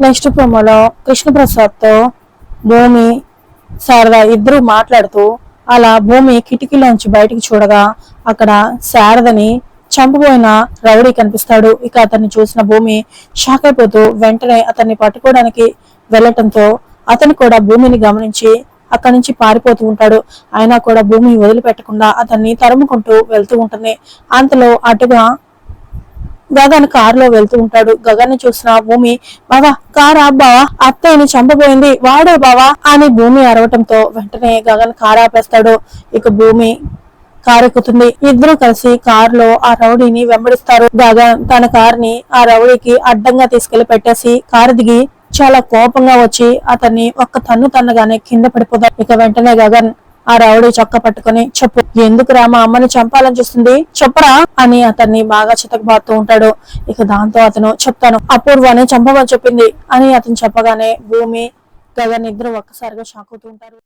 Next ప్రోమోలో కృష్ణప్రసాద్తో భూమి శారద ఇద్దరు మాట్లాడుతూ అలా భూమి కిటికీలోంచి బయటికి చూడగా అక్కడ శారదని చంపబోయిన రౌడీ కనిపిస్తాడు. ఇక అతన్ని చూసిన భూమి షాక్ అయిపోతూ వెంటనే అతన్ని పట్టుకోవడానికి వెళ్ళటంతో అతను కూడా భూమిని గమనించి అక్కడి నుంచి పారిపోతూ ఉంటాడు. అయినా కూడా భూమిని వదిలిపెట్టకుండా అతన్ని తరుముకుంటూ వెళ్తూ ఉంటుంది. అంతలో అటుగా గగన్ కారులో వెళ్తూ ఉంటాడు. గగన్ చూసిన భూమి బావా కార్ ఆబ్బావా అత్తయ్యని చంపబోయింది వాడే బావా అని భూమి అరవటంతో వెంటనే గగన్ కారు ఆపేస్తాడు. ఇక భూమి కారెక్కుతుంది. ఇద్దరు కలిసి కార్లో ఆ రౌడీని వెంబడిస్తారు. గగన్ తన కారుని ఆ రౌడీకి అడ్డంగా తీసుకెళ్ళి పెట్టేసి కారు దిగి చాలా కోపంగా వచ్చి అతన్ని ఒక్క తన్ను తన్నగానే కింద పడిపోతాడు. ఇక వెంటనే గగన్ ఆ రౌడీ చొక్క పట్టుకొని చెప్పు ఎందుకు రా మా అమ్మని చంపాలని చూస్తుంది? చెప్పరా? అని అతన్ని బాగా చితకబారుతూ ఉంటాడు. ఇక దాంతో అతను చెప్తాను అపూర్వని చంపమని చెప్పింది అని అతను చెప్పగానే భూమి గగన్ ఇద్దరు ఒక్కసారిగా షాక్ అవుతూ ఉంటారు.